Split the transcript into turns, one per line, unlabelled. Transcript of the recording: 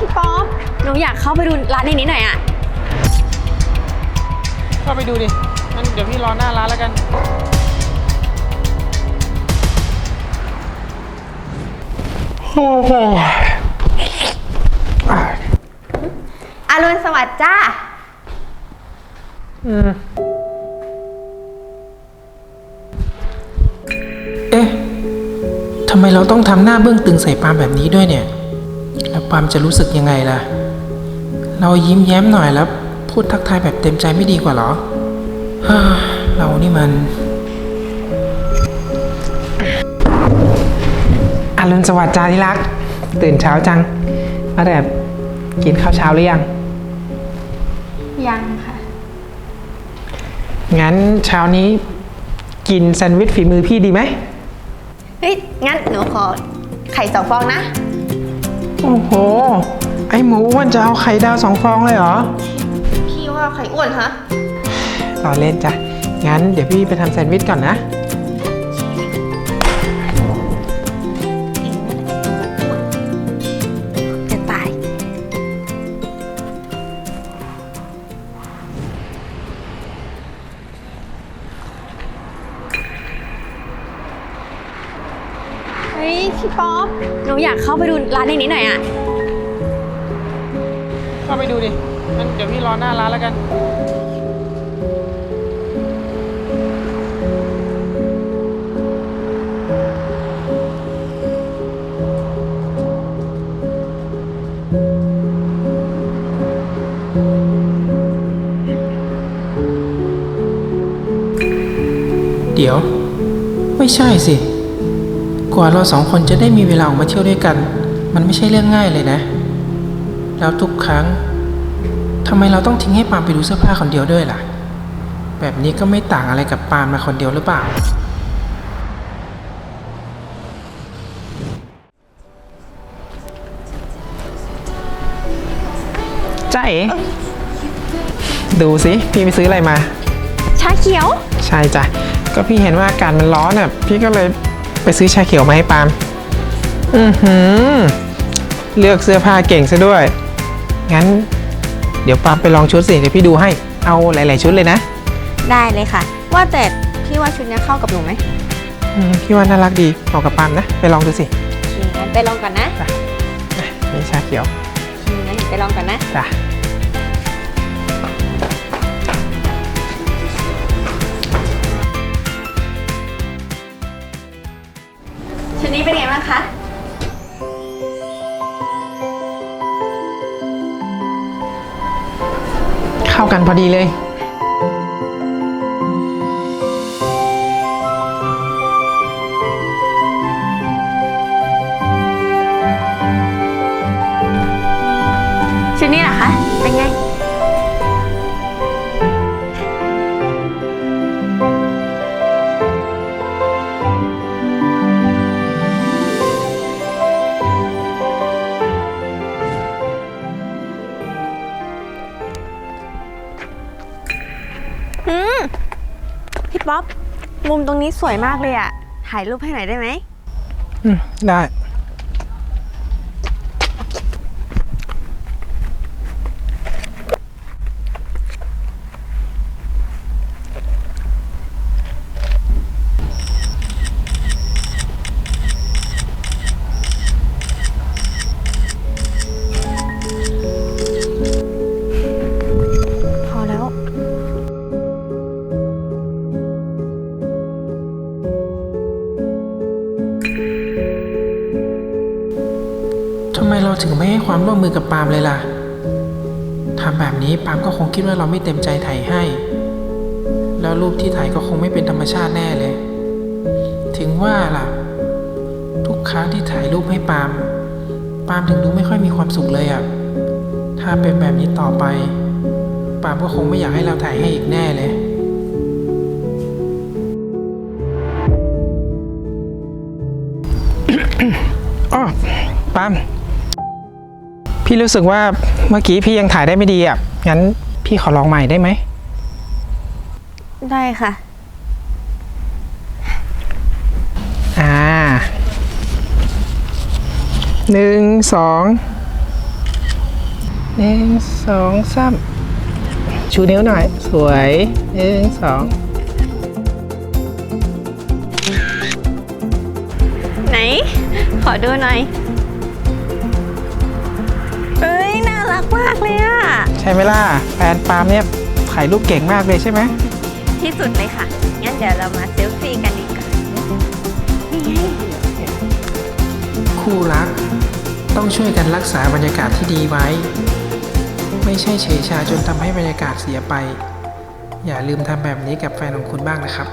พี่ป๊อปหนูอยากเข้าไปดูร้านในนี้หน่อยอะ
เข้าไปดูดิงั้นเดี๋ยวพี่รอหน้าร้านแล้วกัน
อรุณสวัสดิ์จ้า
เอ๊ะ ทำไมเราต้องทำหน้าเบื้องตึงใส่ปาล์มแบบนี้ด้วยเนี่ยแล้ว ปาล์มจะรู้สึกยังไงล่ะ เรายิ้มแย้มหน่อยแล้วพูดทักทายแบบเต็มใจไม่ดีกว่าเหรอฮ่าเรานี่มัน อรุณสวัสดิ์จ้าที่รัก ตื่นเช้าจังมาแบบกินข้าวเช้าหรือยัง
ยังค่ะ
งั้นเช้านี้กินแซนด์วิชฝีมือพี่ดีไหม
เฮ้ย งั้นหนูขอไข่สองฟองนะ
โอ้โห ไอหมูอ้วนจะเอาไข่ดาวสองฟองเลยเหรอ
พี่ว่าไข่อ้วนฮะ
รอเล่นจ้ะ งั้นเดี๋ยวพี่ไปทำแซนด์วิชก่อนนะ
จะ อปหนูอยากเข้าไปดูร้านในนี้หน่อยอะ
เข้าไปดูดิงั้นเดี๋ยวพี่รอหน้าร้านแล้วกัน
เดี๋ยว ไม่ใช่สิ กว่าเราสองคนจะได้มีเวลาออกมาเที่ยวด้วยกัน มันไม่ใช่เรื่องง่ายเลยนะ แล้วทุกครั้งทำไมเราต้องทิ้งให้ปาล์มไปดูเสื้อผ้าคนเดียวด้วยล่ะ แบบนี้ก็ไม่ต่างอะไรกับปาล์มมาคนเดียวหรือเปล่า ใจาเอ๋ดูสิ พี่ไปซื้ออะไรมา
ชาเขียว
ใช่จ้ะ ก็พี่เห็นว่าอากาศมันร้อนอะ พี่ก็เลย ไปซื้อชาเขียวมาให้ปาล์มอือหือ เลือกเสื้อผ้าเก่งซะด้วย งั้น เดี๋ยวปาล์มไปลองชุดสิเดี๋ยวพี่ดูให้ เอาหลาย ๆ ชุดเลยนะ
ได้เลยค่ะ ว่าแต่พี่ว่าชุดนี้เข้ากับหนูไหม
อืมพี่ว่าน่ารักดีเหมาะกับปาล์มนะ ไปลองดูสิ
โอเคงั้นไปลองก่อนนะ
นี่ชาเขียว
โอเคงั้นหนูไปลองก่อนนะ
จ้ะ
ชุดนี้เป็นไงบ้างคะ
เข้ากันพอดีเลย
ป๊อปมุมตรงนี้สวยมากเลยอะถ่ายรูปให้หน่อยได้ไหม
อืมได้ ทำไมเราถึงไม่ให้ความร่วมมือกับปาล์มเลยล่ะทำแบบนี้ปาล์มก็คงคิดว่าเราไม่เต็มใจถ่ายให้ แล้วรูปที่ถ่ายก็คงไม่เป็นธรรมชาติแน่เลย ถึงว่าล่ะ ทุกครั้งที่ถ่ายรูปให้ปาล์มปาล์มถึงดูไม่ค่อยมีความสุขเลยอะ่ะ ถ้าเป็นแบบนี้ต่อไป ปาล์มก็คงไม่อยากให้เราถ่ายให้อีกแน่เลยอ้อปาล์ม พี่รู้สึกว่าเมื่อกี้พี่ยังถ่ายได้ไม่ดีอะ งั้นพี่ขอลองใหม่ได้ไหม
ได้ค่ะ
อ่า หนึ่งสอง หนึ่งสองสามชูนิ้วหน่อย สวย หนึ่งสอง
ไหน ขอดูหน่อย รักมากเลยอะ
ใช่ไหมล่ะแฟนปาล์มเนี่ยถ่ายรูปเก่งมากเลยใช่ไหม
ที่สุดเลยค่ะ งั้นเดี๋ยวเรามาเซลฟี่กันดีกว่านี่ไง
คู่รัก ต้องช่วยกันรักษาบรรยากาศที่ดีไว้ ไม่ใช่เฉยชาจนทำให้บรรยากาศเสียไป อย่าลืมทำแบบนี้กับแฟนของคุณบ้างนะครับ